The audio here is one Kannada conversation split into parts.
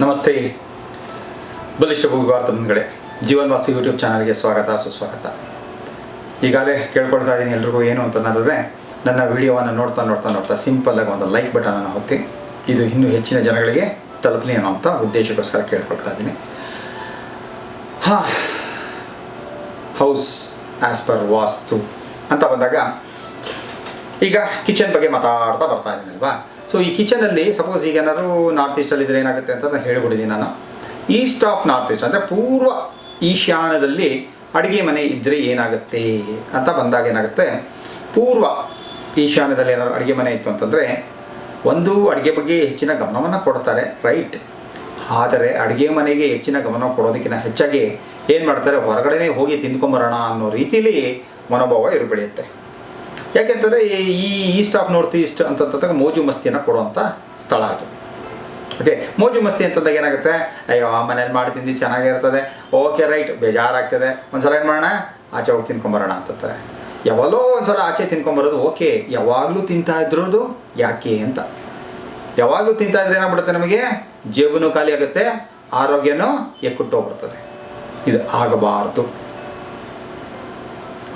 ನಮಸ್ತೆ. ಬಲಿಷ್ಠ ಭಾರತ ಜೀವನ್ ವಾಸಿ ಯೂಟ್ಯೂಬ್ ಚಾನಲ್ಗೆ ಸ್ವಾಗತ, ಸುಸ್ವಾಗತ. ಈಗಾಗಲೇ ಕೇಳ್ಕೊಳ್ತಾ ಇದ್ದೀನಿ ಎಲ್ರಿಗೂ ಏನು ಅಂತ ಅನ್ನೋದಾದರೆ, ನನ್ನ ವಿಡಿಯೋವನ್ನು ನೋಡ್ತಾ ನೋಡ್ತಾ ನೋಡ್ತಾ ಸಿಂಪಲ್ಲಾಗಿ ಒಂದು ಲೈಕ್ ಬಟನನ್ನು ಹೊತ್ತಿ ಇದು ಇನ್ನೂ ಹೆಚ್ಚಿನ ಜನಗಳಿಗೆ ತಲುಪಲಿ ಅನ್ನೋ ಅಂತ ಉದ್ದೇಶಕ್ಕೋಸ್ಕರ ಕೇಳ್ಕೊಳ್ತಾ ಇದ್ದೀನಿ. ಹಾ, ಹೌಸ್ ಆ್ಯಸ್ ಪರ್ ವಾಸ್ತು ಅಂತ ಬಂದಾಗ, ಈಗ ಕಿಚನ್ ಬಗ್ಗೆ ಮಾತಾಡ್ತಾ ಬರ್ತಾ ಇದ್ದೀನಿ ಅಲ್ವಾ? ಸೊ ಈ ಕಿಚನಲ್ಲಿ ಸಪೋಸ್ ಈಗ ಏನಾದರೂ ನಾರ್ತ್ ಈಸ್ಟಲ್ಲಿ ಇದ್ರೆ ಏನಾಗುತ್ತೆ ಅಂತ ನಾನು ಹೇಳ್ಬಿಟ್ಟಿದ್ದೀನಿ ನಾನು. ಈಸ್ಟ್ ಆಫ್ ನಾರ್ತ್ ಈಸ್ಟ್ ಅಂದರೆ ಪೂರ್ವ ಈಶಾನ್ಯದಲ್ಲಿ ಅಡುಗೆ ಮನೆ ಇದ್ದರೆ ಏನಾಗುತ್ತೆ ಅಂತ ಬಂದಾಗ ಏನಾಗುತ್ತೆ? ಪೂರ್ವ ಈಶಾನ್ಯದಲ್ಲಿ ಏನಾದ್ರು ಅಡುಗೆ ಮನೆ ಇತ್ತು ಅಂತಂದರೆ ಒಂದು ಅಡುಗೆ ಬಗ್ಗೆ ಹೆಚ್ಚಿನ ಗಮನವನ್ನು ಕೊಡ್ತಾರೆ ರೈಟ್ ಆದರೆ ಅಡುಗೆ ಮನೆಗೆ ಹೆಚ್ಚಿನ ಗಮನ ಕೊಡೋದಕ್ಕಿಂತ ಹೆಚ್ಚಾಗಿ ಏನು ಮಾಡ್ತಾರೆ? ಹೊರಗಡೆನೇ ಹೋಗಿ ತಿಂದ್ಕೊಂಬರೋಣ ಅನ್ನೋ ರೀತಿಯಲ್ಲಿ ಮನೋಭಾವ ಇರು ಬೆಳೆಯುತ್ತೆ. ಯಾಕೆಂತಂದರೆ ಈ ಈಸ್ಟ್ ಆಫ್ ನಾರ್ತ್ ಈಸ್ಟ್ ಅಂತಂತಂದಾಗ ಮೋಜು ಮಸ್ತಿಯನ್ನು ಕೊಡುವಂಥ ಸ್ಥಳ ಅದು. ಓಕೆ ಮೋಜು ಮಸ್ತಿ ಅಂತಂದಾಗ ಏನಾಗುತ್ತೆ? ಅಯ್ಯೋ, ಆ ಮನೇಲಿ ಮಾಡಿ ತಿಂದು ಚೆನ್ನಾಗಿರ್ತದೆ. ಓಕೆ ರೈಟ್ ಬೇಜಾರಾಗ್ತದೆ. ಒಂದ್ಸಲ ಏನು ಮಾಡೋಣ? ಆಚೆ ಹೋಗಿ ತಿನ್ಕೊಂಬರೋಣ ಅಂತಾರೆ ಯಾವಾಗಲೋ ಒಂದ್ಸಲ ಆಚೆ ತಿನ್ಕೊಂಬರೋದು ಓಕೆ ಯಾವಾಗಲೂ ತಿಂತಾ ಇದ್ರೋದು ಯಾಕೆ ಅಂತ. ಯಾವಾಗಲೂ ತಿಂತಾ ಇದ್ರೆ ಏನಾಗ್ಬಿಡುತ್ತೆ ನಮಗೆ? ಜೇಬುನೂ ಖಾಲಿ ಆಗುತ್ತೆ. ಆರೋಗ್ಯನೂ ಎಕ್ಕುಟ್ಟೋಗ್ಬಿಡ್ತದೆ ಇದು ಆಗಬಾರ್ದು.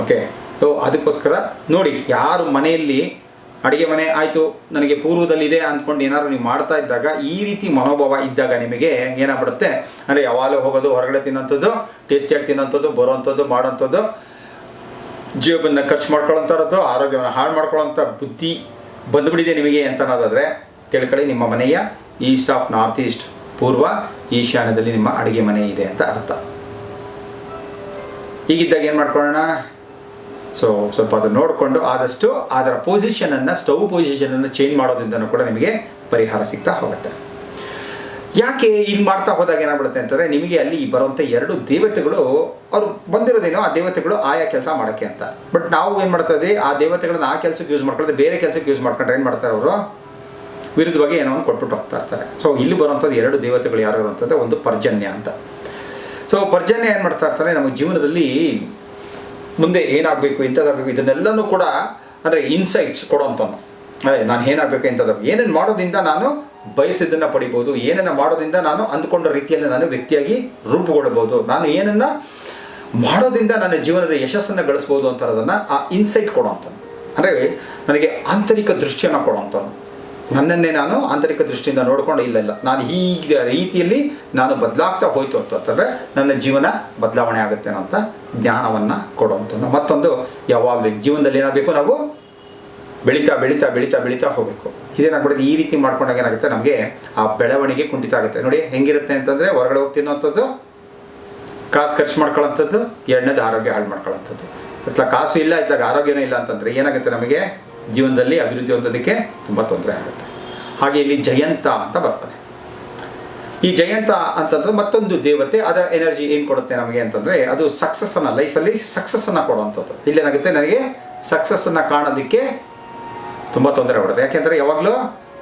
ಓಕೆ ಅದಕ್ಕೋಸ್ಕರ ನೋಡಿ, ಯಾರು ಮನೆಯಲ್ಲಿ ಅಡುಗೆ ಮನೆ ಆಯಿತು, ನನಗೆ ಪೂರ್ವದಲ್ಲಿದೆ ಅಂದ್ಕೊಂಡು ಏನಾದ್ರು ನೀವು ಮಾಡ್ತಾ ಇದ್ದಾಗ, ಈ ರೀತಿ ಮನೋಭಾವ ಇದ್ದಾಗ ನಿಮಗೆ ಏನಾಗ್ಬಿಡುತ್ತೆ? ಅಂದರೆ ಯಾವಾಗಲೂ ಹೋಗೋದು, ಹೊರಗಡೆ ತಿನ್ನೋಂಥದ್ದು, ಟೇಸ್ಟಿಯಾಗಿ ತಿನ್ನೋಂಥದ್ದು, ಬರೋವಂಥದ್ದು ಮಾಡೋಂಥದ್ದು ಜೀವನ ಖರ್ಚು ಮಾಡ್ಕೊಳ್ಳೋಂಥದ್ದು ಆರೋಗ್ಯವನ್ನು ಹಾಳು ಮಾಡ್ಕೊಳ್ಳೋಂಥ ಬುದ್ಧಿ ಬಂದುಬಿಡಿದೆ ನಿಮಗೆ ಅಂತ ಅನ್ನೋದಾದರೆ ತಿಳ್ಕೊಳ್ಳಿ ನಿಮ್ಮ ಮನೆಯ ಈಸ್ಟ್ ಆಫ್ ನಾರ್ತ್ ಈಸ್ಟ್ ಪೂರ್ವ ಈಶಾನ್ಯದಲ್ಲಿ ನಿಮ್ಮ ಅಡುಗೆ ಮನೆ ಇದೆ ಅಂತ ಅರ್ಥ. ಹೀಗಿದ್ದಾಗ ಏನು ಮಾಡ್ಕೊಳ್ಳೋಣ? ಸೊ ಸ್ವಲ್ಪ ಅದನ್ನು ನೋಡಿಕೊಂಡು ಆದಷ್ಟು ಅದರ ಪೊಸಿಷನನ್ನು ಸ್ಟವ್ ಪೊಸಿಷನನ್ನು ಚೇಂಜ್ ಮಾಡೋದ್ರಿಂದನೂ ಕೂಡ ನಿಮಗೆ ಪರಿಹಾರ ಸಿಗ್ತಾ ಹೋಗುತ್ತೆ. ಯಾಕೆ ಹಿಂಗೆ ಮಾಡ್ತಾ ಹೋದಾಗ ಏನಾಗ್ಬಿಡುತ್ತೆ ಅಂತಂದರೆ, ನಿಮಗೆ ಅಲ್ಲಿ ಬರುವಂಥ ಎರಡು ದೇವತೆಗಳು, ಅವರು ಬಂದಿರೋದೇನೋ ಆ ದೇವತೆಗಳು ಆಯಾ ಕೆಲಸ ಮಾಡೋಕ್ಕೆ ಅಂತ. ಬಟ್ ನಾವು ಏನು ಮಾಡ್ತಾ ಇದ್ದೀವಿ ಆ ದೇವತೆಗಳನ್ನ ಆ ಕೆಲಸಕ್ಕೆ ಯೂಸ್ ಮಾಡ್ಕೊಂಡ್ರೆ ಬೇರೆ ಕೆಲಸಕ್ಕೆ ಯೂಸ್ ಮಾಡ್ಕೊಂಡ್ರೆ ಏನು ಮಾಡ್ತಾರೆ ಅವರು? ವಿರುದ್ಧವಾಗಿ ಏನೋ ಒಂದು ಕೊಟ್ಬಿಟ್ಟು ಹೋಗ್ತಾ ಇರ್ತಾರೆ. ಸೊ ಇಲ್ಲಿ ಬರುವಂಥದ್ದು ಎರಡು ದೇವತೆಗಳು ಯಾರು ಅಂತಂದರೆ ಒಂದು ಪರ್ಜನ್ಯ ಅಂತ. ಸೊ ಪರ್ಜನ್ಯ ಏನು ಮಾಡ್ತಾ ಇರ್ತಾರೆ? ನಮ್ಮ ಜೀವನದಲ್ಲಿ ಮುಂದೆ ಏನಾಗಬೇಕು ಇಂಥದ್ದಾಗಬೇಕು ಇದನ್ನೆಲ್ಲನೂ ಕೂಡ ಅಂದರೆ ಇನ್ಸೈಟ್ಸ್ ಕೊಡೋಂಥವ್ನು ಅದೇ, ನಾನು ಏನಾಗಬೇಕು ಇಂಥದ್ದು. ಏನೇನು ಮಾಡೋದ್ರಿಂದ ನಾನು ಬಯಸಿದ್ದನ್ನು ಪಡಿಬೋದು ಏನನ್ನು ಮಾಡೋದ್ರಿಂದ ನಾನು ಅಂದ್ಕೊಂಡ ರೀತಿಯಲ್ಲಿ ನಾನು ವ್ಯಕ್ತಿಯಾಗಿ ರೂಪುಗೊಳ್ಳಬಹುದು ನಾನು ಏನನ್ನ ಮಾಡೋದ್ರಿಂದ ನನ್ನ ಜೀವನದ ಯಶಸ್ಸನ್ನು ಗಳಿಸ್ಬೋದು ಅಂತ ಆ ಇನ್ಸೈಟ್ ಕೊಡೋಂಥವ್ನು ಅಂದರೆ ನನಗೆ ಆಂತರಿಕ ದೃಷ್ಟಿಯನ್ನು ಕೊಡೋಂಥವ್ನು ನನ್ನನ್ನೇ ನಾನು ಆಂತರಿಕ ದೃಷ್ಟಿಯಿಂದ ನೋಡಿಕೊಂಡು ಇಲ್ಲ ಇಲ್ಲ. ನಾನು ಹೀಗೆ ರೀತಿಯಲ್ಲಿ ನಾನು ಬದಲಾಗ್ತಾ ಹೋಯ್ತು ಅಂತಂದರೆ ನನ್ನ ಜೀವನ ಬದಲಾವಣೆ ಆಗುತ್ತೆ ಅಂತ ಜ್ಞಾನವನ್ನು ಕೊಡುವಂಥದ್ದು. ಮತ್ತೊಂದು, ಯಾವಾಗಲೂ ಜೀವನದಲ್ಲಿ ಏನಾಗಬೇಕು? ನಾವು ಬೆಳೀತಾ ಬೆಳೀತಾ ಬೆಳೀತಾ ಬೆಳೀತಾ ಹೋಗಬೇಕು. ಇದೇನಾಗ್ಬಿಡುತ್ತೆ ಈ ರೀತಿ ಮಾಡ್ಕೊಂಡಾಗ ಏನಾಗುತ್ತೆ? ನಮಗೆ ಆ ಬೆಳವಣಿಗೆ ಕುಂಠಿತ ಆಗುತ್ತೆ. ನೋಡಿ, ಹೆಂಗಿರುತ್ತೆ ಅಂತಂದರೆ, ಹೊರಗಡೆ ಹೋಗಿ ತಿನ್ನೋಂಥದ್ದು, ಕಾಸು ಖರ್ಚು ಮಾಡ್ಕೊಳ್ಳೋಂಥದ್ದು ಎರಡನೇದು ಆರೋಗ್ಯ ಹಾಳು ಮಾಡ್ಕೊಳ್ಳೋಂಥದ್ದು. ಇತ್ಲ ಕಾಸು ಇಲ್ಲ, ಇತ್ಲಾಗ ಆರೋಗ್ಯನೇ ಇಲ್ಲ ಅಂತಂದರೆ ಏನಾಗುತ್ತೆ ನಮಗೆ? ಜೀವನದಲ್ಲಿ ಅಭಿವೃದ್ಧಿ ಹೊಂದೋದಕ್ಕೆ ತುಂಬ ತೊಂದರೆ ಆಗುತ್ತೆ. ಹಾಗೆ ಇಲ್ಲಿ ಜಯಂತ ಅಂತ ಬರ್ತಾನೆ ಈ ಜಯಂತ ಅಂತಂದ್ರೆ ಮತ್ತೊಂದು ದೇವತೆ, ಅದರ ಎನರ್ಜಿ ಏನು ಕೊಡುತ್ತೆ ನಮಗೆ ಅಂತಂದರೆ, ಅದು ಸಕ್ಸಸ್ಸನ್ನು ಲೈಫಲ್ಲಿ ಸಕ್ಸಸ್ಸನ್ನು ಕೊಡುವಂಥದ್ದು. ಇಲ್ಲೇನಾಗುತ್ತೆ, ನನಗೆ ಸಕ್ಸಸ್ಸನ್ನು ಕಾಣೋದಕ್ಕೆ ತುಂಬ ತೊಂದರೆ ಕೊಡುತ್ತೆ ಯಾಕೆಂದರೆ ಯಾವಾಗಲೂ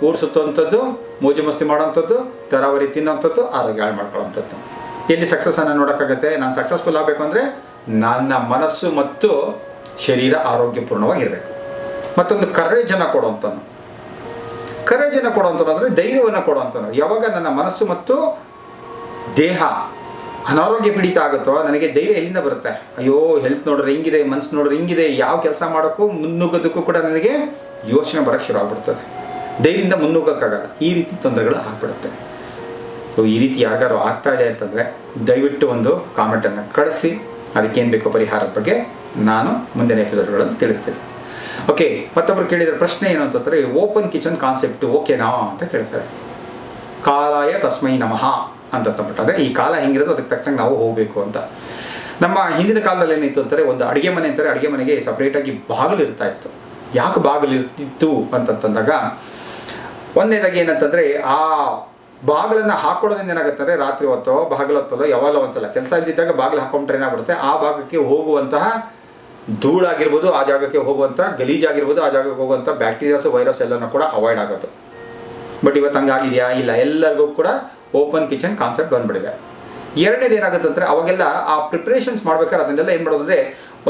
ಊರು ಸುತ್ತುವಂಥದ್ದು, ಮೋಜು ಮಸ್ತಿ ಮಾಡೋವಂಥದ್ದು, ತರಾವರಿ ತಿನ್ನುವಂಥದ್ದು, ಆರೋಗ್ಯ ಹಾಳು ಮಾಡ್ಕೊಳ್ಳೋವಂಥದ್ದು. ಎಲ್ಲಿ ಸಕ್ಸಸ್ಸನ್ನು ನೋಡೋಕ್ಕಾಗತ್ತೆ? ನಾನು ಸಕ್ಸಸ್ಫುಲ್ ಆಗಬೇಕು ಅಂದರೆ ನನ್ನ ಮನಸ್ಸು ಮತ್ತು ಶರೀರ ಆರೋಗ್ಯಪೂರ್ಣವಾಗಿರಬೇಕು. ಮತ್ತೊಂದು ಕರೇಜನ್ನು ಕೊಡೋಂಥನು ಕರೇಜನ್ನು ಕೊಡೋಂಥವ್ರು ಅಂದರೆ ಧೈರ್ಯವನ್ನು ಕೊಡುವಂಥದ್ದು ಯಾವಾಗ ನನ್ನ ಮನಸ್ಸು ಮತ್ತು ದೇಹ ಅನಾರೋಗ್ಯ ಪೀಡಿತ ಆಗುತ್ತೋ, ನನಗೆ ಧೈರ್ಯ ಎಲ್ಲಿಂದ ಬರುತ್ತೆ? ಅಯ್ಯೋ ಹೆಲ್ತ್ ನೋಡ್ರಿ, ಹಿಂಗಿದೆ ಮನಸ್ಸು ನೋಡ್ರಿ, ಹಿಂಗಿದೆ, ಯಾವ ಕೆಲಸ ಮಾಡೋಕ್ಕೂ ಮುನ್ನುಗ್ಗೋದಕ್ಕೂ ಕೂಡ ನನಗೆ ಯೋಚನೆ ಬರಕ್ಕೆ ಶುರು ಆಗ್ಬಿಡ್ತದೆ. ಧೈರ್ಯದಿಂದ ಮುನ್ನುಗ್ಗೋಕ್ಕಾಗಲ್ಲ. ಈ ರೀತಿ ತೊಂದರೆಗಳು ಆಗ್ಬಿಡುತ್ತೆ. ಸೊ, ಈ ರೀತಿ ಯಾರಿಗಾರು ಆಗ್ತಾ ಇದೆ ಅಂತಂದರೆ ದಯವಿಟ್ಟು ಒಂದು ಕಾಮೆಂಟನ್ನು ಕಳಿಸಿ. ಅದಕ್ಕೇನು ಬೇಕೋ ಪರಿಹಾರದ ಬಗ್ಗೆ ನಾನು ಮುಂದಿನ ಎಪಿಸೋಡ್ಗಳನ್ನು ತಿಳಿಸ್ತೀನಿ. ಓಕೆ ಮತ್ತೊಬ್ಬರು ಕೇಳಿದ ಪ್ರಶ್ನೆ ಏನು ಅಂತಂದರೆ ಓಪನ್ ಕಿಚನ್ ಕಾನ್ಸೆಪ್ಟ್ ಓಕೆನಾ ಅಂತ ಕೇಳ್ತಾರೆ. ಕಾಲಾಯ ತಸ್ಮೈ ನಮಃ ಅಂತ ಅಂದರೆ ಈ ಕಾಲ ಹೆಂಗಿರೋದು ಅದಕ್ಕೆ ತಕ್ಕಂಗೆ ನಾವು ಹೋಗಬೇಕು ಅಂತ. ನಮ್ಮ ಹಿಂದಿನ ಕಾಲದಲ್ಲಿ ಏನಿತ್ತು ಅಂತಾರೆ ಒಂದು ಅಡುಗೆ ಮನೆ ಅಂತಾರೆ, ಅಡುಗೆ ಮನೆಗೆ ಸಪ್ರೇಟಾಗಿ ಬಾಗಿಲು ಇರ್ತಾ ಇತ್ತು. ಯಾಕೆ ಬಾಗಿಲು ಇರ್ತಿತ್ತು ಅಂತಂತಂದಾಗ ಒಂದನೇದಾಗಿ ಏನಂತಂದರೆ ಆ ಬಾಗಿಲನ್ನು ಹಾಕೊಳ್ಳೋದ್ರಿಂದ ಏನಾಗುತ್ತೆ ಅಂದರೆ, ರಾತ್ರಿ ಹೊತ್ತೋ, ಬಾಗಿಲು ಹೊತ್ತೋ ಯಾವಾಗಲೋ ಒಂದ್ಸಲ. ಕೆಲಸ ಇದ್ದಿದ್ದಾಗ ಬಾಗಿಲು ಹಾಕೊಂಡ್ರೆ ಏನಾಗ್ಬಿಡುತ್ತೆ? ಆ ಭಾಗಕ್ಕೆ ಹೋಗುವಂತಹ ಧೂಳಾಗಿರ್ಬೋದು ಆ ಜಾಗಕ್ಕೆ ಹೋಗುವಂಥ ಗಲೀಜಾಗಿರ್ಬೋದು ಆ ಜಾಗಕ್ಕೆ ಹೋಗುವಂಥ ಬ್ಯಾಕ್ಟೀರಿಯಾಸ್ ವೈರಸ್ ಎಲ್ಲನೂ ಕೂಡ ಅವಾಯ್ಡ್ ಆಗೋದು ಬಟ್ ಇವತ್ತು ಹಂಗಾಗಿದೆಯಾ ಇಲ್ಲ. ಎಲ್ಲರಿಗೂ ಕೂಡ ಓಪನ್ ಕಿಚನ್ ಕಾನ್ಸೆಪ್ಟ್ ಬಂದ್ಬಿಡಿದೆ. ಎರಡನೇದು ಏನಾಗುತ್ತೆ ಅಂದರೆ ಅವಾಗೆಲ್ಲ ಆ ಪ್ರಿಪ್ರೇಷನ್ಸ್ ಮಾಡ್ಬೇಕಾದ್ರೆ ಅದನ್ನೆಲ್ಲ ಏನು ಮಾಡೋದು ಅಂದರೆ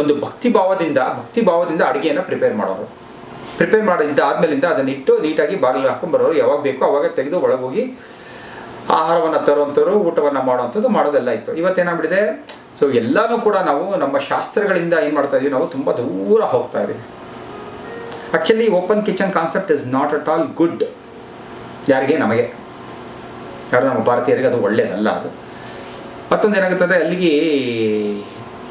ಒಂದು ಭಕ್ತಿ ಭಾವದಿಂದ ಭಕ್ತಿ ಭಾವದಿಂದ ಅಡುಗೆಯನ್ನು ಪ್ರಿಪೇರ್ ಮಾಡೋರು. ಪ್ರಿಪೇರ್ ಮಾಡಿದ್ದ ಆದಮೇಲಿಂದ ಅದನ್ನ ಇಟ್ಟು ನೀಟಾಗಿ ಬಾಗಿಲು ಹಾಕೊಂಡು ಬರೋರು. ಯಾವಾಗ ಬೇಕೋ ಅವಾಗ ತೆಗೆದು ಒಳಗೋಗಿ ಆಹಾರವನ್ನು ತರುವಂಥವ್ರು, ಊಟವನ್ನು ಮಾಡುವಂಥದ್ದು ಮಾಡೋದೆಲ್ಲ ಇತ್ತು. ಇವತ್ತೇನಾಗ್ಬಿಟ್ಟಿದೆ? ಸೊ ಎಲ್ಲನೂ ಕೂಡ ನಾವು ನಮ್ಮ ಶಾಸ್ತ್ರಗಳಿಂದ ಏನು ಮಾಡ್ತಾ ಇದೀವಿ? ನಾವು ತುಂಬ ದೂರ ಹೋಗ್ತಾ ಇದ್ದೀವಿ actually open kitchen concept is not at all good ಯಾರಿಗೆ? ನಮಗೆ. ಯಾರು? ನಮ್ಮ ಭಾರತೀಯರಿಗೆ ಅದು ಒಳ್ಳೆಯದಲ್ಲ ಅದು. ಮತ್ತೊಂದು ಏನಾಗುತ್ತೆ ಅಂದರೆ ಅಲ್ಲಿಗೆ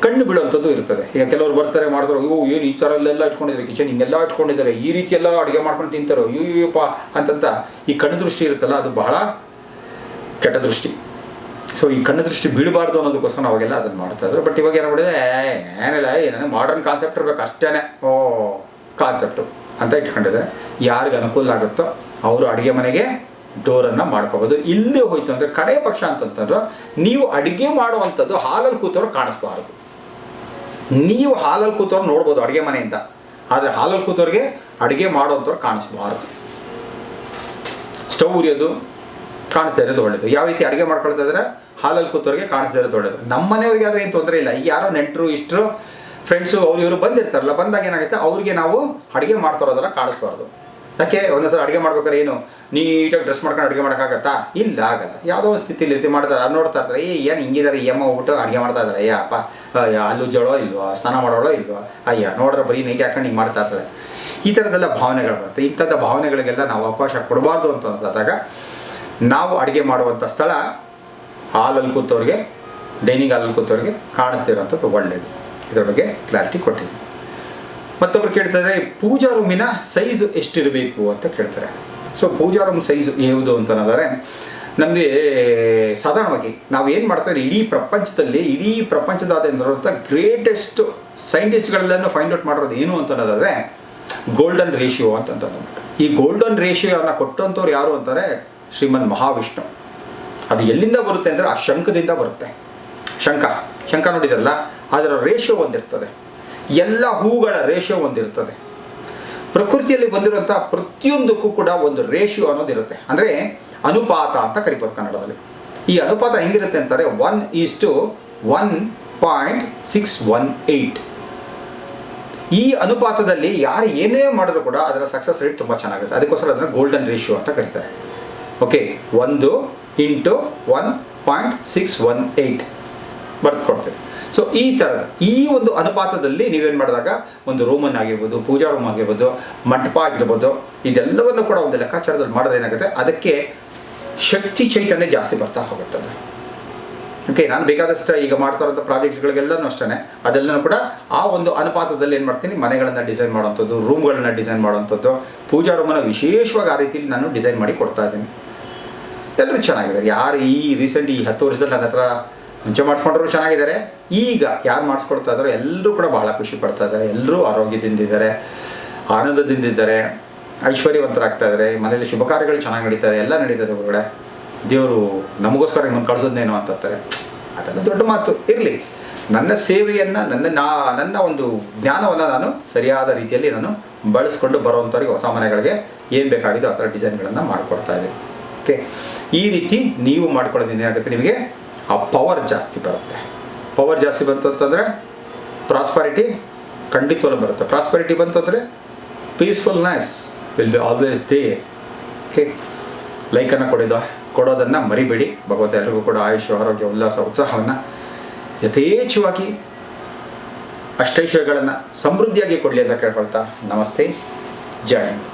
ಕಣ್ಣು ಬೀಳುವಂಥದ್ದು ಇರ್ತದೆ. ಈಗ ಕೆಲವರು ಬರ್ತಾರೆ, ಮಾಡಿದ್ರು, ಅಯ್ಯೋ, ಏನು ಈ ಥರ ಎಲ್ಲ ಇಟ್ಕೊಂಡಿದ್ದಾರೆ? ಕಿಚನ್ ಹಿಂಗೆಲ್ಲ ಇಟ್ಕೊಂಡಿದ್ದಾರೆ. ಈ ರೀತಿ ಎಲ್ಲ ಅಡುಗೆ ಮಾಡ್ಕೊಂಡು ತಿಂತಾರೋ. ಅಯ್ಯೋ ಅಯ್ಯೋಪ್ಪ ಅಂತಂತ ಈ ಕಣ್ಣು ದೃಷ್ಟಿ ಇರುತ್ತಲ್ಲ, ಅದು ಬಹಳ ಕೆಟ್ಟ ದೃಷ್ಟಿ. ಸೊ ಈ ಕಣ್ಣು ದೃಷ್ಟಿ ಬೀಳಬಾರ್ದು ಅನ್ನೋದಕ್ಕೋಸ್ಕರ ನಾವು ಅವಾಗೆಲ್ಲ ಅದನ್ನು ಮಾಡ್ತಾ ಇದ್ರು. ಬಟ್ ಇವಾಗ ಏನೋ ಏ, ಏನಿಲ್ಲ ಏನೇನು ಮಾಡರ್ನ್ ಕಾನ್ಸೆಪ್ಟ್ ಇರಬೇಕು ಅಷ್ಟೇ ಓ. ಕಾನ್ಸೆಪ್ಟು ಅಂತ ಇಟ್ಕೊಂಡಿದ್ದಾರೆ. ಯಾರಿಗೆ ಅನುಕೂಲ ಆಗುತ್ತೋ ಅವರು ಅಡುಗೆ ಮನೆಗೆ ಡೋರನ್ನು ಮಾಡ್ಕೋಬೋದು. ಇಲ್ಲೇ ಹೋಯ್ತು ಅಂದರೆ ಕಡೆ ಪಕ್ಷ ಅಂತಂತಂದ್ರೆ ನೀವು ಅಡುಗೆ ಮಾಡುವಂಥದ್ದು ಹಾಲಲ್ಲಿ ಕೂತವ್ರು ಕಾಣಿಸ್ಬಾರ್ದು. ನೀವು ಹಾಲಲ್ಲಿ ಕೂತವ್ರು ನೋಡ್ಬೋದು ಅಡುಗೆ ಮನೆಯಿಂದ. ಆದರೆ ಹಾಲಲ್ಲಿ ಕೂತವ್ರಿಗೆ ಅಡುಗೆ ಮಾಡುವಂಥವ್ರು ಕಾಣಿಸ್ಬಾರ್ದು. ಸ್ಟವ್ ಉರಿಯೋದು ಕಾಣಿಸ್ತಾ ಇರೋದು ಒಳ್ಳೇದು. ಯಾವ ರೀತಿ ಅಡುಗೆ ಮಾಡ್ಕೊಳ್ತಾ ಇದ್ರೆ? ಹಾಲಲ್ಲಿ ಕೂತವ್ರಿಗೆ ಕಾಣಿಸ್ತಾ ಇರೋದು ಒಳ್ಳೇದು. ನಮ್ಮ ಮನೆಯವ್ರಿಗೆ ಆದರೆ ಏನು ತೊಂದರೆ ಇಲ್ಲ. ಈಗ ಯಾರೋ ನೆಂಟರು, ಇಷ್ಟರು ಫ್ರೆಂಡ್ಸು ಅವ್ರು ಇವರು ಬಂದಿರ್ತಾರಲ್ಲ, ಬಂದಾಗ ಏನಾಗುತ್ತೆ ಅವ್ರಿಗೆ ನಾವು ಅಡುಗೆ ಮಾಡ್ತಾರೋದೆಲ್ಲ ಕಾಣಿಸ್ಬಾರ್ದು. ಯಾಕೆ? ಒಂದೊಂದ್ಸಲ ಅಡುಗೆ ಮಾಡ್ಬೇಕಾದ್ರೆ ಏನು? ನೀಟಾಗಿ ಡ್ರೆಸ್ ಮಾಡ್ಕೊಂಡು ಅಡುಗೆ ಮಾಡೋಕ್ಕಾಗತ್ತಾ ಇಲ್ಲ, ಆಗಲ್ಲ. ಯಾವುದೋ ಒಂದು ಸ್ಥಿತಿಲಿ ರೀತಿ ಮಾಡ್ತಾರೆ. ನೋಡ್ತಾ ಇರ್ತಾರೆ, ಏ, ಏನು ಹಿಂಗಿದ್ದಾರೆ ಈ ಅಮ್ಮ ಹೋಗ್ಬಿಟ್ಟು ಅಡುಗೆ ಮಾಡ್ತಾ ಇದ್ದಾರೆ ಅಯ್ಯ, ಅಪ್ಪ, ಅಯ್ಯ ಅಲ್ಲು ಜೋಳೋ ಇಲ್ವೋ? ಸ್ನಾನ ಮಾಡೋಳೋ ಇಲ್ವೋ? ಅಯ್ಯ, ನೋಡ್ರೆ ಬರೀ ನೈಟ್ ಹಾಕೊಂಡು ಹಿಂಗೆ ಮಾಡ್ತಾ ಇರ್ತಾರೆ. ಈ ಥರದ್ದೆಲ್ಲ ಭಾವನೆಗಳು ಬರುತ್ತೆ. ಇಂಥದ್ದು ಭಾವನೆಗಳಿಗೆಲ್ಲ ನಾವು ಅವಕಾಶ ಕೊಡಬಾರ್ದು ಅಂತಂದಾಗ ನಾವು ಅಡುಗೆ ಮಾಡುವಂಥ ಸ್ಥಳ ಹಾಲಲ್ಲಿ ಕೂತವ್ರಿಗೆ ಡೈನಿಂಗ್ ಹಾಲಲ್ಲಿ ಕೂತವ್ರಿಗೆ ಕಾಣಿಸ್ತಿರೋಂಥದ್ದು ಒಳ್ಳೆಯದು ಇದ್ರ ಬಗ್ಗೆ ಕ್ಲಾರಿಟಿ ಕೊಟ್ಟಿದ್ದೀನಿ. ಮತ್ತೊಬ್ರು ಕೇಳ್ತಾರೆ, ಪೂಜಾ ರೂಮಿನ ಸೈಜ್ ಎಷ್ಟಿರಬೇಕು ಅಂತ ಕೇಳ್ತಾರೆ. ಸೊ ಪೂಜಾ ರೂಮ್ ಸೈಜ್ ಯಾವುದು ಅಂತ ಅನ್ನೋದಾದ್ರೆ, ನಮಗೆ ಸಾಧಾರಣವಾಗಿ ನಾವು ಏನು ಮಾಡ್ತಾರೆ ಇಡೀ ಪ್ರಪಂಚದಲ್ಲಿ, ಇಡೀ ಪ್ರಪಂಚದಾದ್ಯಂತ ಗ್ರೇಟೆಸ್ಟ್ ಸೈಂಟಿಸ್ಟ್ಗಳೆಲ್ಲನೂ ಫೈಂಡ್ ಔಟ್ ಮಾಡಿರೋದು ಏನು ಅಂತ ಅನ್ನೋದಾದರೆ ಗೋಲ್ಡನ್ ರೇಷಿಯೋ ಅಂತಂತ ಈ ಗೋಲ್ಡನ್ ರೇಷಿಯೋನ ಕೊಟ್ಟಂಥವ್ರು ಯಾರು ಅಂತಾರೆ ಶ್ರೀಮನ್ ಮಹಾವಿಷ್ಣು. ಅದು ಎಲ್ಲಿಂದ ಬರುತ್ತೆ ಅಂದರೆ ಆ ಶಂಖದಿಂದ ಬರುತ್ತೆ. ಶಂಖ. ಶಂಖ ನೋಡಿದ್ರಲ್ಲ? ಅದರ ರೇಷೋ ಒಂದಿರ್ತದೆ. ಎಲ್ಲ ಹೂಗಳ ರೇಷೋ ಒಂದಿರ್ತದೆ. ಪ್ರಕೃತಿಯಲ್ಲಿ ಬಂದಿರುವಂಥ ಪ್ರತಿಯೊಂದಕ್ಕೂ ಕೂಡ ಒಂದು ರೇಷಿಯೋ ಅನ್ನೋದಿರುತ್ತೆ ಅಂದರೆ ಅನುಪಾತ ಅಂತ ಕರಿಬೋದು ಕನ್ನಡದಲ್ಲಿ. ಈ ಅನುಪಾತ ಹೆಂಗಿರುತ್ತೆ ಅಂತಾರೆ one is to one point six one eight. ಈ ಅನುಪಾತದಲ್ಲಿ ಯಾರು ಏನೇ ಮಾಡಿದ್ರು ಕೂಡ ಅದರ ಸಕ್ಸಸ್ ರೇಟ್ ತುಂಬ ಚೆನ್ನಾಗಿರುತ್ತೆ. ಅದಕ್ಕೋಸ್ಕರ ಅದನ್ನು ಗೋಲ್ಡನ್ ರೇಷಿಯೋ ಅಂತ ಕರೀತಾರೆ. ಓಕೆ ಒಂದು into one point six one eight ಬರ್ಕೊಡ್ತೇವೆ so ಈ ಥರದ ಈ ಒಂದು ಅನುಪಾತದಲ್ಲಿ ನೀವೇನು ಮಾಡಿದಾಗ ಒಂದು ರೂಮನ್ನು ಆಗಿರ್ಬೋದು, ಪೂಜಾ ರೂಮ್ ಆಗಿರ್ಬೋದು, ಮಂಟಪ ಆಗಿರ್ಬೋದು, ಇದೆಲ್ಲವನ್ನು ಕೂಡ ಒಂದು ಲೆಕ್ಕಾಚಾರದಲ್ಲಿ ಮಾಡಿದ್ರೆ ಏನಾಗುತ್ತೆ? ಅದಕ್ಕೆ ಶಕ್ತಿ ಚೈತನ್ಯ ಜಾಸ್ತಿ ಬರ್ತಾ ಹೋಗುತ್ತೆ ಅದು ಓಕೆ ನಾನು ಬೇಕಾದಷ್ಟು ಈಗ ಮಾಡ್ತಾ ಇರೋಂಥ ಪ್ರಾಜೆಕ್ಟ್ಸ್ಗಳಿಗೆಲ್ಲನೂ ಅಷ್ಟೇ ಅದೆಲ್ಲನೂ ಕೂಡ ಆ ಒಂದು ಅನುಪಾತದಲ್ಲಿ ಏನು ಮಾಡ್ತೀನಿ? ಮನೆಗಳನ್ನು ಡಿಸೈನ್ ಮಾಡೋವಂಥದ್ದು ರೂಮ್ಗಳನ್ನು ಡಿಸೈನ್ ಮಾಡೋವಂಥದ್ದು, ಪೂಜಾ ರೂಮನ್ನು ವಿಶೇಷವಾಗಿ ಆ ರೀತಿಯಲ್ಲಿ ನಾನು ಡಿಸೈನ್ ಮಾಡಿ ಕೊಡ್ತಾ ಇದ್ದೀನಿ. ಎಲ್ಲರೂ ಚೆನ್ನಾಗಿದ್ದಾರೆ. ಯಾರು ಈ ರೀಸೆಂಟ್ ಈ ಹತ್ತು ವರ್ಷದಲ್ಲಿ ನನ್ನ ಹತ್ರ ಮುಂಚೆ ಮಾಡಿಸ್ಕೊಂಡ್ರು ಚೆನ್ನಾಗಿದ್ದಾರೆ. ಈಗ ಯಾರು ಮಾಡಿಸ್ಕೊಡ್ತಾ ಇದ್ದಾರೋ ಎಲ್ಲರೂ ಕೂಡ ಬಹಳ ಖುಷಿ ಪಡ್ತಾ ಇದ್ದಾರೆ. ಎಲ್ಲರೂ ಆರೋಗ್ಯದಿಂದಿದ್ದಾರೆ ಆನಂದದಿಂದಿದ್ದಾರೆ ಐಶ್ವರ್ಯವಂತರಾಗ್ತಾ ಇದ್ದಾರೆ. ಮನೆಯಲ್ಲಿ ಶುಭ ಕಾರ್ಯಗಳು ಚೆನ್ನಾಗಿ ನಡೀತಾ ಇದೆ. ಎಲ್ಲ ನಡೀತದೆ ಹೊರಗಡೆ ದೇವರು ನಮಗೋಸ್ಕರ ನಿಮ್ಮನ್ನು ಕಳಿಸೋದೇನು ಅಂತಾರೆ? ಅದೆಲ್ಲ ದೊಡ್ಡ ಮಾತು. ಇರಲಿ. ನನ್ನ ಸೇವೆಯನ್ನು, ನನ್ನ ನಾ, ನನ್ನ ಒಂದು ಜ್ಞಾನವನ್ನು ನಾನು ಸರಿಯಾದ ರೀತಿಯಲ್ಲಿ ನಾನು ಬಳಸ್ಕೊಂಡು ಬರೋವಂಥವ್ರಿಗೆ ಹೊಸ ಮನೆಗಳಿಗೆ ಏನು ಬೇಕಾಗಿದೋ ಆ ಥರ ಡಿಸೈನ್ಗಳನ್ನು ಮಾಡಿಕೊಡ್ತಾ ಇದ್ದೀನಿ. ಓಕೆ ಈ ರೀತಿ ನೀವು ಮಾಡ್ಕೊಳ್ಳೋದ್ರಿಂದ ಏನಾಗುತ್ತೆ? ನಿಮಗೆ ಆ ಪವರ್ ಜಾಸ್ತಿ ಬರುತ್ತೆ. ಪವರ್ ಜಾಸ್ತಿ ಬಂತು ಅಂತಂದರೆ ಪ್ರಾಸ್ಪರಿಟಿ ಖಂಡಿತವಾಗ್ಲೂ ಬರುತ್ತೆ. ಪ್ರಾಸ್ಪರಿಟಿ ಬಂತು ಅಂದರೆ peacefulness will be always there okay ಲೈಕನ್ನು ಕೊಡಿದ, ಕೊಡೋದನ್ನು ಮರಿಬೇಡಿ. ಭಗವಂತ ಎಲ್ರಿಗೂ ಕೂಡ ಆಯುಷ್ ಆರೋಗ್ಯ, ಉಲ್ಲಾಸ, ಉತ್ಸಾಹವನ್ನು ಯಥೇಚ್ಛವಾಗಿ ಅಷ್ಟೈಶ್ವರ್ಯಗಳನ್ನು ಸಮೃದ್ಧಿಯಾಗಿ ಕೊಡಲಿ ಅಂತ ಕೇಳ್ಕೊಳ್ತಾ ನಮಸ್ತೆ. ಜೈ ಹಿಂದ್.